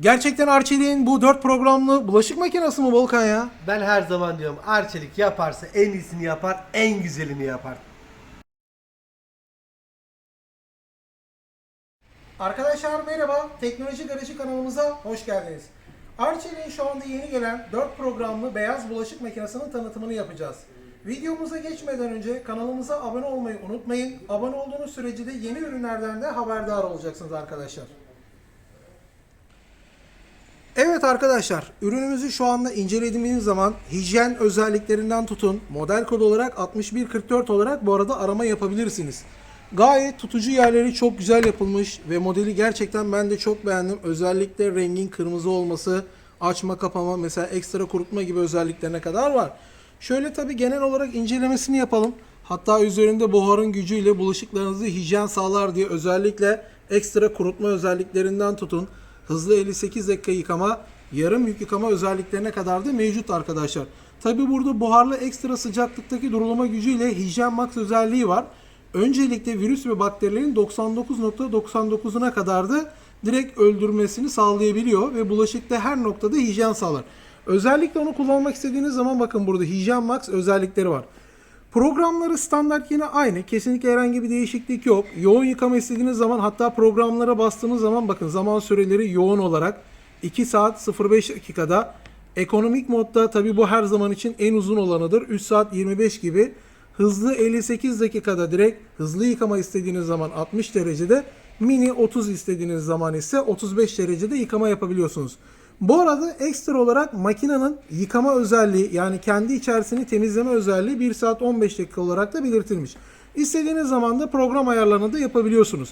Gerçekten Arçelik'in bu 4 programlı bulaşık makinesi mi Volkan ya? Ben her zaman diyorum Arçelik yaparsa en iyisini yapar, en güzelini yapar. Arkadaşlar merhaba. Teknoloji Garajı kanalımıza hoş geldiniz. Arçelik'in şu anda yeni gelen 4 programlı beyaz bulaşık makinesinin tanıtımını yapacağız. Videomuza geçmeden önce kanalımıza abone olmayı unutmayın. Abone olduğunuz sürece de yeni ürünlerden de haberdar olacaksınız arkadaşlar. Evet arkadaşlar, ürünümüzü şu anda incelediğimiz zaman hijyen özelliklerinden tutun, model kod olarak 6144 olarak bu arada arama yapabilirsiniz. Gayet tutucu yerleri çok güzel yapılmış ve modeli gerçekten ben de çok beğendim. Özellikle rengin kırmızı olması, açma kapama, mesela ekstra kurutma gibi özelliklerine kadar var. Şöyle tabi genel olarak incelemesini yapalım. Hatta üzerinde buharın gücüyle bulaşıklarınızı hijyen sağlar diye özellikle ekstra kurutma özelliklerinden tutun hızlı 58 dakika yıkama, yarım yük yıkama özelliklerine kadar da mevcut arkadaşlar. Tabi burada buharlı ekstra sıcaklıktaki durulama gücüyle hijyen max özelliği var. Öncelikle virüs ve bakterilerin 99.99'una kadar da direkt öldürmesini sağlayabiliyor ve bulaşıkta her noktada hijyen sağlar. Özellikle onu kullanmak istediğiniz zaman bakın burada hijyen max özellikleri var. Programları standart yine aynı. Kesinlikle herhangi bir değişiklik yok. Yoğun yıkama istediğiniz zaman hatta programlara bastığınız zaman bakın zaman süreleri yoğun olarak 2 saat 05 dakikada. Ekonomik modda tabi bu her zaman için en uzun olanıdır. 3 saat 25 gibi. Hızlı 58 dakikada direkt hızlı yıkama istediğiniz zaman 60 derecede. Mini 30 istediğiniz zaman ise 35 derecede yıkama yapabiliyorsunuz. Bu arada ekstra olarak makinenin yıkama özelliği yani kendi içerisini temizleme özelliği 1 saat 15 dakika olarak da belirtilmiş. İstediğiniz zaman da program ayarlarını da yapabiliyorsunuz.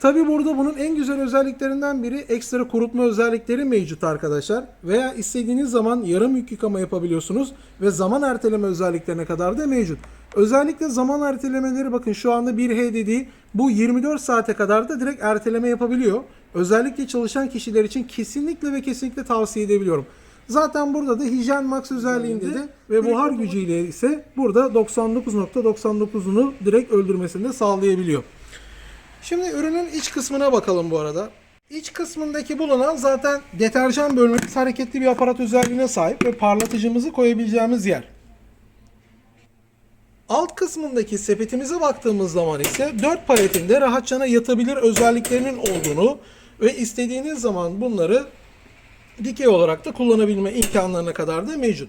Tabi burada bunun en güzel özelliklerinden biri ekstra kurutma özellikleri mevcut arkadaşlar. Veya istediğiniz zaman yarım yük yıkama yapabiliyorsunuz ve zaman erteleme özelliklerine kadar da mevcut. Özellikle zaman ertelemeleri bakın şu anda 1H dediği bu 24 saate kadar da direkt erteleme yapabiliyor. Özellikle çalışan kişiler için kesinlikle ve kesinlikle tavsiye edebiliyorum. Zaten burada da hijyen max özelliğinde de ve buhar gücüyle ise burada 99.99'unu direkt öldürmesini de sağlayabiliyor. Şimdi ürünün iç kısmına bakalım bu arada. İç kısmındaki bulunan zaten deterjan bölmemiz hareketli bir aparat özelliğine sahip ve parlatıcımızı koyabileceğimiz yer. Alt kısmındaki sepetimize baktığımız zaman ise 4 paletinde rahatça yatabilir özelliklerinin olduğunu ve istediğiniz zaman bunları dikey olarak da kullanabilme imkanlarına kadar da mevcut.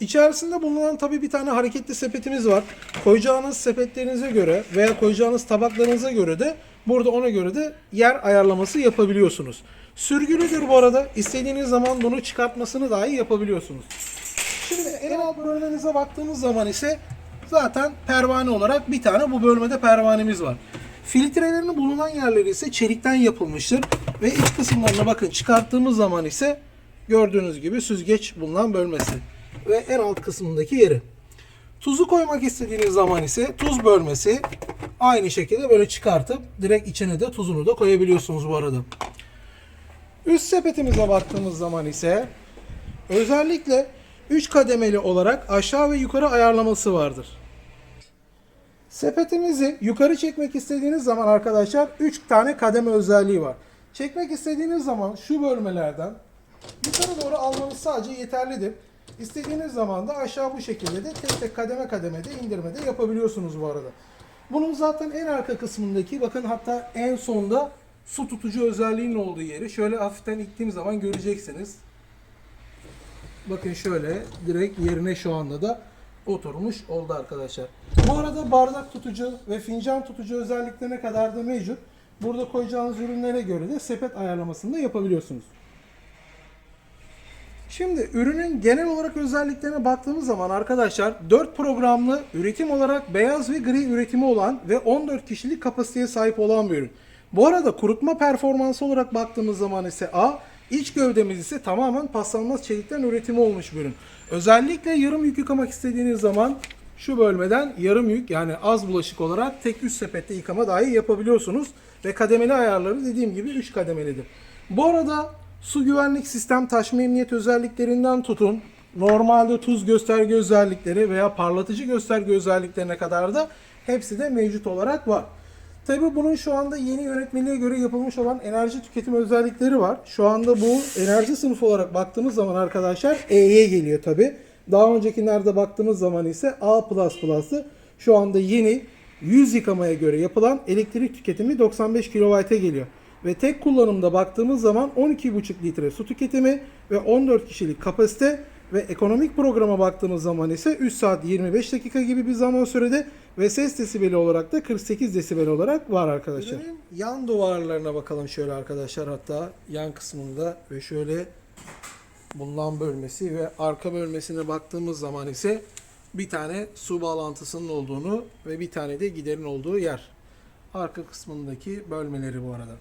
İçerisinde bulunan tabii bir tane hareketli sepetimiz var. Koyacağınız sepetlerinize göre veya koyacağınız tabaklarınıza göre de burada ona göre de yer ayarlaması yapabiliyorsunuz. Sürgülüdür bu arada. İstediğiniz zaman bunu çıkartmasını dahi yapabiliyorsunuz. Şimdi en alt bölmenize baktığımız zaman ise zaten pervane olarak bir tane bu bölmede pervanemiz var. Filtrelerinin bulunan yerleri ise çelikten yapılmıştır. Ve iç kısımlarına bakın çıkarttığımız zaman ise gördüğünüz gibi süzgeç bulunan bölmesi. Ve en alt kısmındaki yeri. Tuzu koymak istediğiniz zaman ise tuz bölmesi aynı şekilde böyle çıkartıp direkt içine de tuzunu da koyabiliyorsunuz bu arada. Üst sepetimize baktığımız zaman ise özellikle 3 kademeli olarak aşağı ve yukarı ayarlaması vardır. Sepetimizi yukarı çekmek istediğiniz zaman arkadaşlar 3 tane kademe özelliği var. Çekmek istediğiniz zaman şu bölmelerden yukarı doğru almanız sadece yeterlidir. İstediğiniz zaman da aşağı bu şekilde de tek tek kademe kademe de indirme de yapabiliyorsunuz bu arada. Bunun zaten en arka kısmındaki bakın hatta en sonda su tutucu özelliğinin olduğu yeri şöyle hafiften ittiğim zaman göreceksiniz. Bakın şöyle direkt yerine şu anda da oturmuş oldu arkadaşlar. Bu arada bardak tutucu ve fincan tutucu özelliklerine kadar da mevcut. Burada koyacağınız ürünlere göre de sepet ayarlamasını da yapabiliyorsunuz. Şimdi ürünün genel olarak özelliklerine baktığımız zaman arkadaşlar 4 programlı üretim olarak beyaz ve gri üretimi olan ve 14 kişilik kapasiteye sahip olan bir ürün. Bu arada kurutma performansı olarak baktığımız zaman ise A, iç gövdemiz ise tamamen paslanmaz çelikten üretimi olmuş bir ürün. Özellikle yarım yük yıkamak istediğiniz zaman şu bölmeden yarım yük yani az bulaşık olarak tek üst sepette yıkama dahi yapabiliyorsunuz. Ve kademeli ayarları dediğim gibi 3 kademelidir. Bu arada su güvenlik sistem taşma emniyet özelliklerinden tutun normalde tuz gösterge özellikleri veya parlatıcı gösterge özelliklerine kadar da hepsi de mevcut olarak var. Tabii bunun şu anda yeni yönetmeliğe göre yapılmış olan enerji tüketim özellikleri var. Şu anda bu enerji sınıfı olarak baktığımız zaman arkadaşlar E'ye geliyor tabii. Daha öncekilerde baktığımız zaman ise A++'ı şu anda yeni 100 yıkamaya göre yapılan elektrik tüketimi 95 kW'e geliyor. Ve tek kullanımda baktığımız zaman 12,5 litre su tüketimi ve 14 kişilik kapasite ve ekonomik programa baktığımız zaman ise 3 saat 25 dakika gibi bir zaman sürede ve ses desibeli olarak da 48 desibel olarak var arkadaşlar. Yan duvarlarına bakalım şöyle arkadaşlar hatta yan kısmında ve şöyle bulunan bölmesi ve arka bölmesine baktığımız zaman ise bir tane su bağlantısının olduğunu ve bir tane de giderin olduğu yer. Arka kısmındaki bölmeleri bu arada.